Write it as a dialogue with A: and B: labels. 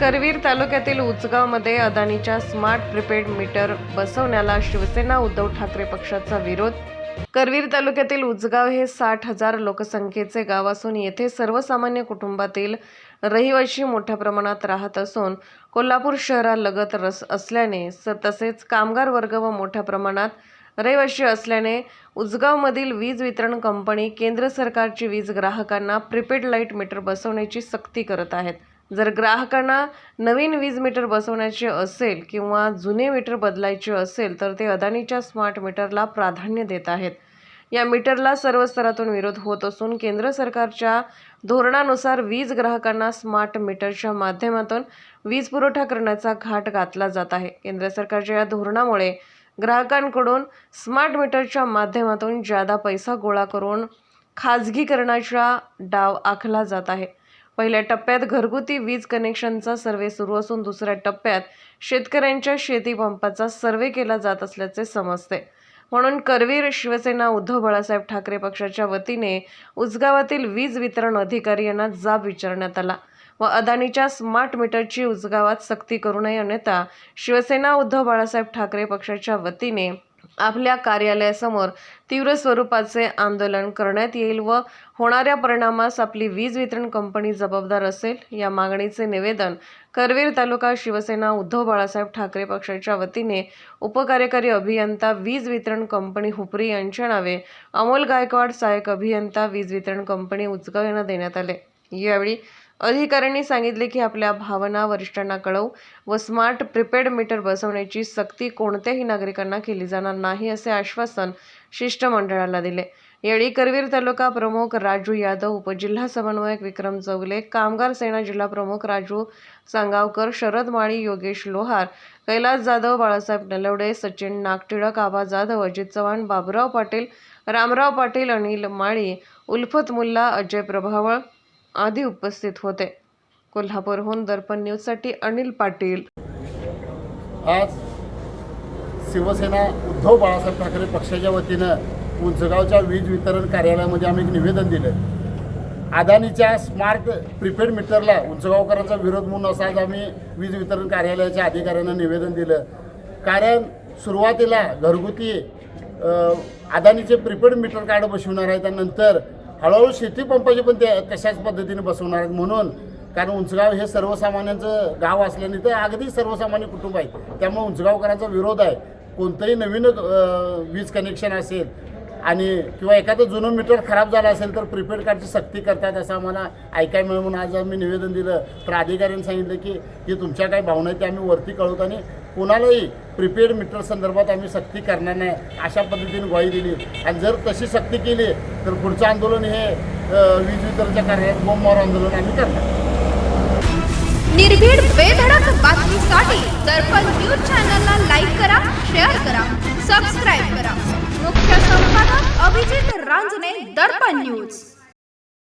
A: करवीर तालुक्यातील उचगावमध्ये अदानीच्या स्मार्ट प्रीपेड मीटर बसवण्याला शिवसेना उद्धव ठाकरे पक्षाचा विरोध. करवीर तालुक्यातील उचगाव हे साठ हजार लोकसंख्येचे गाव असून येथे सर्वसामान्य कुटुंबातील रहिवाशी मोठ्या प्रमाणात राहत असून कोल्हापूर शहरालगत रस असल्याने स तसेच कामगार वर्ग व मोठ्या प्रमाणात रहिवाशी असल्याने उजगावमधील वीज वितरण कंपनी केंद्र सरकारची वीज ग्राहकांना प्रीपेड लाइट मीटर बसवण्याची सक्ती करत आहेत. जर ग्राहकांना नवीन वीज मीटर बसवण्याचे असेल किंवा जुने मीटर बदलायचे असेल तर ते अदानीच्या स्मार्ट मीटरला प्राधान्य देत आहेत. या मीटरला सर्व स्तरातून विरोध होत असून केंद्र सरकारच्या धोरणानुसार वीज ग्राहकांना स्मार्ट मीटरच्या माध्यमातून वीज पुरवठा करण्याचा घाट घातला जात आहे. केंद्र सरकारच्या या धोरणामुळे ग्राहकांकडून स्मार्ट मीटरच्या माध्यमातून जादा पैसा गोळा करून खाजगीकरणाचा डाव आखला जात आहे. पहिल्या टप्प्यात घरगुती वीज कनेक्शनचा सर्वे सुरू असून दुसऱ्या टप्प्यात शेतकऱ्यांच्या शेती पंपाचा सर्वे केला जात असल्याचे समजते. म्हणून करवीर शिवसेना उद्धव बाळासाहेब ठाकरे पक्षाच्या वतीने उजगावातील वीज वितरण अधिकारी यांना जाब विचारण्यात आला व अदानीच्या स्मार्ट मीटरची उजगावात सक्ती करू नये अन्यथा शिवसेना उद्धव बाळासाहेब ठाकरे पक्षाच्या वतीने आपल्या कार्यालयासमोर तीव्र स्वरूपाचे आंदोलन करण्यात येईल व होणाऱ्या परिणामास आपली वीज वितरण कंपनी जबाबदार असेल या मागणीचे निवेदन करवीर तालुका शिवसेना उद्धव बाळासाहेब ठाकरे पक्षाच्या वतीने उपकार्यकारी अभियंता वीज वितरण कंपनी हुपरी यांच्या नावे अमोल गायकवाड सहाय्यक अभियंता वीज वितरण कंपनी उचगाव यांना देण्यात आले. यावेळी अधिकाऱ्यांनी सांगितले की आपल्या भावना वरिष्ठांना कळवू व स्मार्ट प्रीपेड मीटर बसवण्याची सक्ती कोणत्याही नागरिकांना केली जाणार नाही असे आश्वासन शिष्टमंडळाला दिले. यावेळी करवीर तालुका प्रमुख राजू यादव उपजिल्हा समन्वयक विक्रम चौगले कामगार सेना जिल्हा प्रमुख राजू सांगावकर शरद माळी योगेश लोहार कैलास जाधव बाळासाहेब नलवडे सचिन नागटिळक आबा जाधव अजित चव्हाण बाबुराव पाटील रामराव पाटील अनिल माळी उल्फत मुल्ला अजय प्रभावळ आदी उपस्थित होते. कोल्हापूरहून दर्पण न्यूजसाठी अनिल पाटील.
B: आज शिवसेना उद्धव बाळासाहेब ठाकरे पक्षाच्या वतीनं उंचगावच्या वीज वितरण कार्यालयामध्ये आम्ही एक निवेदन दिलं अदानीच्या स्मार्ट प्रीपेड मीटरला उंचगावकरांचा विरोध म्हणून असं आज आम्ही वीज वितरण कार्यालयाच्या अधिकाऱ्यांना निवेदन दिलं. कारण सुरुवातीला घरगुती अदानीचे प्रीपेड मीटर कार्ड बसवणार आहे त्यानंतर हळूहळू शेती पंपाचे पण ते तशाच पद्धतीने बसवणार आहेत म्हणून कारण उंचगाव हे सर्वसामान्यांचं गाव असल्याने तर अगदी सर्वसामान्य कुटुंब आहे त्यामुळे उंचगावकरांचा विरोध आहे. कोणतंही नवीन वीज कनेक्शन असेल आणि किंवा एखादं जुनं मीटर खराब झालं असेल तर प्रीपेड कार्डची सक्ती करतात असं आम्हाला ऐकायला मिळून आज आम्ही निवेदन दिलं. तर अधिकाऱ्यांनी सांगितलं की हे तुमच्या काही भावना आहेत ते आम्ही वरती कळवतो आणि कोणालाही प्रीपेड मीटर संदर्भात आम्ही सक्ती करणार नाही. अशा पद्धतीने ग्वाही दिली. आणि जर तशी सक्ती केली तर पुढचं आंदोलन हे वीज वितरणच्या कार्यालयात बोंबमार आंदोलन आम्ही करणार.
C: निर्भीड बेधडक बातमीसाठी दर्पण न्यूज चॅनलला लाईक करा शेअर करा सबस्क्राईब करा. मुख्य संपादक अभिजित रांजणे दर्पण न्यूज.